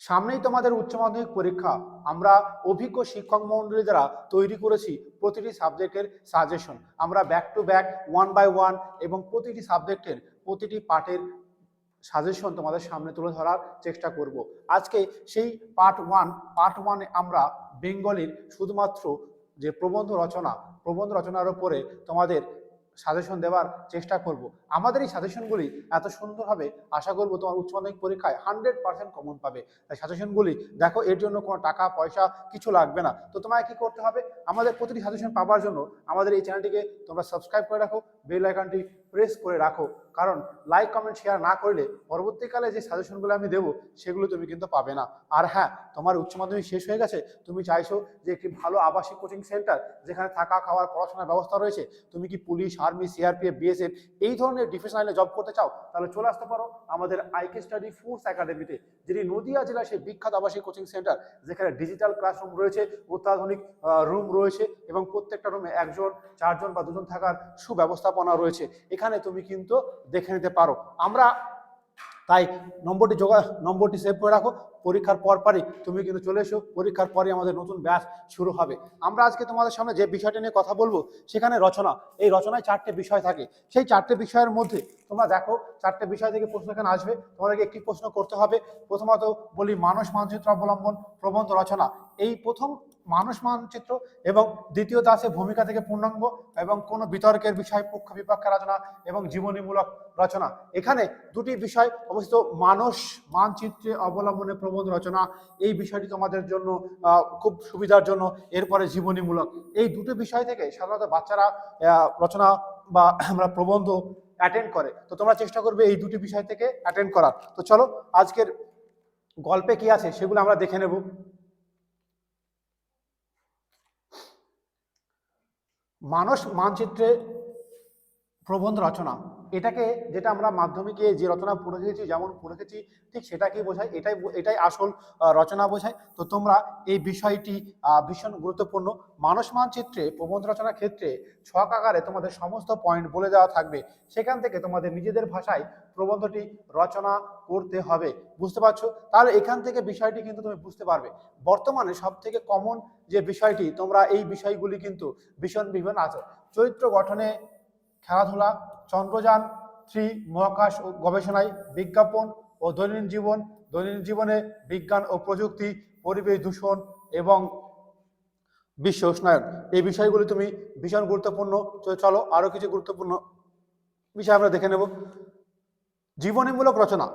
সামনেই তোমাদের উচ্চ মাধ্যমিক পরীক্ষা। আমরা অভিজ্ঞ শিক্ষক মণ্ডলী দ্বারা তৈরি করেছি প্রতিটি সাবজেক্টের সাজেশন আমরা back to back one by one এবং প্রতিটি সাবজেক্টের প্রতিটি পার্টের সাজেশন তোমাদের সামনে তুলে ধরার চেষ্টা করব। আজকে সেই পার্ট ওয়ান পার্ট ওয়ানে আমরা বেঙ্গলির শুধুমাত্র যে প্রবন্ধ রচনা, প্রবন্ধ রচনার উপরে তোমাদের সাজেশন দেওয়ার চেষ্টা করব। আমাদের এই সাজেশনগুলি এত সুন্দরভাবে আশা করব তোমার উচ্চ মাধ্যমিক পরীক্ষায় হান্ড্রেড পার্সেন্ট কমন পাবে। তাই সাজেশনগুলি দেখো, এর জন্য কোনো টাকা, পয়সা কিছু লাগবে না। তো তোমায় কি করতে হবে? আমাদের প্রতিটি সাজেশন পাবার জন্য আমাদের এই চ্যানেলটিকে তোমরা সাবস্ক্রাইব করে রাখো বেল আইকনটি প্রেস করে রাখো। কারণ লাইক কমেন্ট শেয়ার না করলে পরবর্তীকালে যে সাজেশনগুলো আমি দেবো, সেগুলো তুমি কিন্তু পাবে না। আর হ্যাঁ তোমার উচ্চ মাধ্যমিক শেষ হয়ে গেছে, তুমি চাইছো যে একটি ভালো আবাসিক কোচিং সেন্টার যেখানে থাকা, খাওয়ার, পড়াশোনার ব্যবস্থা রয়েছে, তুমি কি পুলিশ আর্মি সিআরপিএফ বিএসএফ এই ধরনের ডিফেন্স লাইনে জব করতে চাও, তাহলে চলে আসতে পারো আমাদের আইকে স্টাডি ফোর্স একাডেমিতে যেটি নদিয়া জেলার সেই বিখ্যাত আবাসিক কোচিং সেন্টার যেখানে ডিজিটাল ক্লাসরুম রয়েছে, অত্যাধুনিক রুম রয়েছে এবং প্রত্যেকটা রুমে একজন, চারজন বা দুজন থাকার সুব্যবস্থাপনা রয়েছে। এখানে তুমি কিন্তু দেখে নিতে পারো। আমরা তাই নম্বরটি যোগা নম্বরটি সেভ করে রাখো। পরীক্ষার পর পরই তুমি কিন্তু চলে এসো। পরীক্ষার পরই আমাদের নতুন ব্যাচ শুরু হবে। আমরা আজকে তোমাদের সামনে যে বিষয়টা নিয়ে কথা বলব, সেখানে রচনা। এই রচনায় চারটে বিষয় থাকে। সেই চারটে বিষয়ের মধ্যে তোমরা দেখো, চারটে বিষয় থেকে প্রশ্ন এখানে আসবে। তোমাদেরকে একটি প্রশ্ন করতে হবে। প্রথমত বলি মানস মানচিত্র অবলম্বন প্রবন্ধ রচনা। এই প্রথম মানুষ মানচিত্র এবং দ্বিতীয়ত আছে ভূমিকা থেকে পূর্ণাঙ্গ এবং কোনো বিতর্কের বিষয়, পক্ষ বিপক্ষের রচনা এবং জীবনীমূলক রচনা। এখানে দুটি বিষয় অবস্থিত। মানুষ মানচিত্রে অবলম্বনে প্রবন্ধ রচনা, এই বিষয়টি তোমাদের জন্য খুব সুবিধার জন্য, এরপরে জীবনীমূলক। এই দুটো বিষয় থেকে সাধারণত বাচ্চারা রচনা বা আমরা প্রবন্ধ অ্যাটেন্ড করে। তো তোমরা চেষ্টা করবে এই দুটি বিষয় থেকে অ্যাটেন্ড করার। তো চলো, আজকের গল্পে কি আছে সেগুলো আমরা দেখে নেব। মানস মানচিত্রে প্রবন্ধ রচনা। এটাকে যেটা আমরা মাধ্যমিকে যে রচনা পড়ে গেছি যেমন পড়ে ঠিক সেটাকেই বোঝায়, এটাই এটাই আসল রচনা বোঝায়। তো তোমরা এই বিষয়টি ভীষণ গুরুত্বপূর্ণ। মানস মানচিত্রে, প্রবন্ধ রচনার ক্ষেত্রে ছক আকারে তোমাদের সমস্ত পয়েন্ট বলে দেওয়া থাকবে। সেখান থেকে তোমাদের নিজেদের ভাষায় প্রবন্ধটি রচনা করতে হবে। বুঝতে পারছ? তাহলে এখান থেকে বিষয়টি কিন্তু তুমি বুঝতে পারবে। বর্তমানে সব থেকে কমন যে বিষয়টি, তোমরা এই বিষয়গুলি কিন্তু ভীষণ বিভিন্ন আছে। চরিত্র গঠনে খেলাধুলা চন্দ্রযান থ্রি মহাকাশ ও গবেষণায় বিজ্ঞাপন ও দৈনন্দিন জীবন, দৈনন্দিন জীবনে বিজ্ঞান ও প্রযুক্তি, পরিবেশ দূষণ এবং বিশ্ব উষ্ণায়ন। এই বিষয়গুলি তুমি ভীষণ গুরুত্বপূর্ণ। চলো আরও কিছু গুরুত্বপূর্ণ বিষয় আমরা দেখে নেব। জীবনীমূলক রচনা।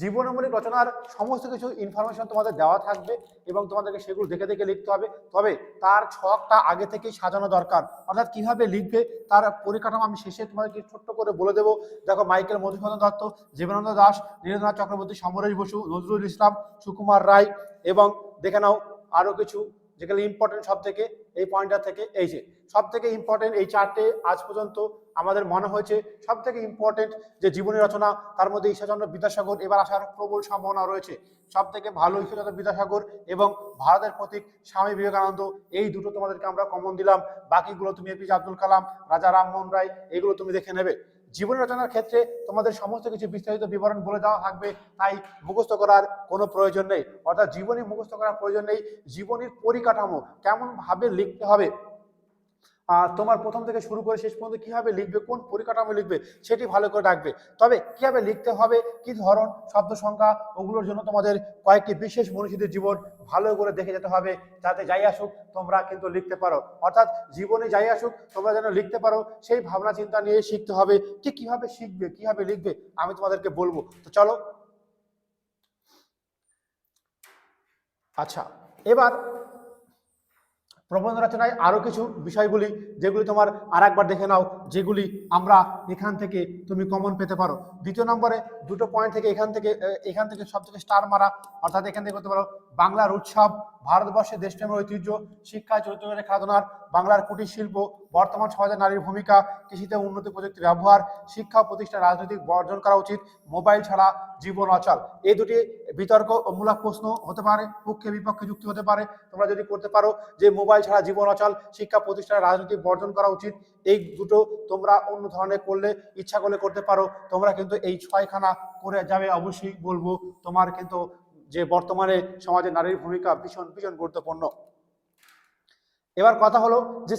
জীবনীমূলক রচনার সমস্ত কিছু ইনফরমেশন তোমাদের দেওয়া থাকবে এবং তোমাদেরকে সেগুলো দেখে দেখে লিখতে হবে। তবে তার ছকটা আগে থেকেই সাজানো দরকার। অর্থাৎ কীভাবে লিখবে তার পরিকাঠামো আমি শেষে তোমাদেরকে ছোট্ট করে বলে দেবো। দেখো, মাইকেল মধুসূদন দত্ত, জীবনানন্দ দাস, নীরেন্দ্রনাথ চক্রবর্তী, সমরেশ বসু, নজরুল ইসলাম, সুকুমার রায় এবং দেখে নাও আরও কিছু যেগুলো ইম্পর্টেন্ট সব থেকে এই পয়েন্টটা থেকে, এই যে সব থেকে ইম্পর্টেন্ট এই চারটে আজ পর্যন্ত আমাদের মনে হয়েছে সব থেকে ইম্পর্টেন্ট যে জীবনী রচনা, তার মধ্যে ঈশ্বরচন্দ্র বিদ্যাসাগর, এবার আসার প্রবল সম্ভাবনা রয়েছে। সব থেকে ভালো ঈশ্বরচন্দ্র বিদ্যাসাগর এবং ভারতের প্রতীক স্বামী বিবেকানন্দ, এই দুটো তোমাদেরকে আমরা কমন দিলাম। বাকিগুলো তুমি এপিজে আব্দুল কালাম, রাজা রামমোহন রায়, এগুলো তুমি দেখে নেবে। জীবনী রচনার ক্ষেত্রে তোমাদের সমস্ত কিছু বিস্তারিত বিবরণ বলে দেওয়া থাকবে, তাই মুখস্থ করার কোনো প্রয়োজন নেই। অর্থাৎ জীবনী মুখস্থ করার প্রয়োজন নেই। জীবনের পরিকাঠামো কেমনভাবে লিখতে হবে তোমার প্রথম থেকে শুরু করে শেষ পর্যন্ত কীভাবে লিখবে, কোন পরিকাঠামো লিখবে, সেটি ভালো করে রাখবে। তবে কীভাবে লিখতে হবে, কি ধরন, শব্দ সংখ্যা, ওগুলোর জন্য তোমাদের কয়েকটি বিশেষ মনীষীদের জীবন ভালো করে দেখে যেতে হবে, যাতে যাই আসুক তোমরা কিন্তু লিখতে পারো। অর্থাৎ জীবনে যাই আসুক, তোমরা যেন লিখতে পারো, সেই ভাবনা চিন্তা নিয়ে শিখতে হবে ঠিক কীভাবে শিখবে, কীভাবে লিখবে, আমি তোমাদেরকে বলব। তো চলো। আচ্ছা এবার প্রবন্ধ রচনায় আরও কিছু বিষয়গুলি যেগুলি তোমার আর একবার দেখে নাও, যেগুলি আমরা এখান থেকে তুমি কমন পেতে পারো। দ্বিতীয় নম্বরে দুটো পয়েন্ট থেকে এখান থেকে এখান থেকে সব থেকে স্টার মারা, অর্থাৎ এখান থেকে করতে পারো বাংলার উৎসব ভারতবর্ষের দেশপ্রেমের ঐতিহ্য, শিক্ষা চরিত্রের খেলাধুলার বাংলার কুটির শিল্প, বর্তমান সমাজে নারীর ভূমিকা, কৃষিতে উন্নতি প্রযুক্তির ব্যবহার, শিক্ষা ও প্রতিষ্ঠান, রাজনৈতিক বর্জন করা উচিত, মোবাইল ছাড়া জীবন অচল। এই দুটি বিতর্ক মূলক প্রশ্ন হতে পারে, পক্ষে বিপক্ষে যুক্তি হতে পারে। তোমরা যদি করতে পারো যে মোবাইল ছাড়া জীবন অচল, শিক্ষা প্রতিষ্ঠান রাজনৈতিক বর্জন করা উচিত, এই দুটো তোমরা অন্য ধরনের করলে, ইচ্ছা করলে করতে পারো। তোমরা কিন্তু এই ছয়খানা করে যাবে, অবশ্যই বলব। তোমার কিন্তু যে বর্তমানে সমাজে নারীর ভূমিকা ভীষণ ভীষণ গুরুত্বপূর্ণ। এবার কথা হলো যে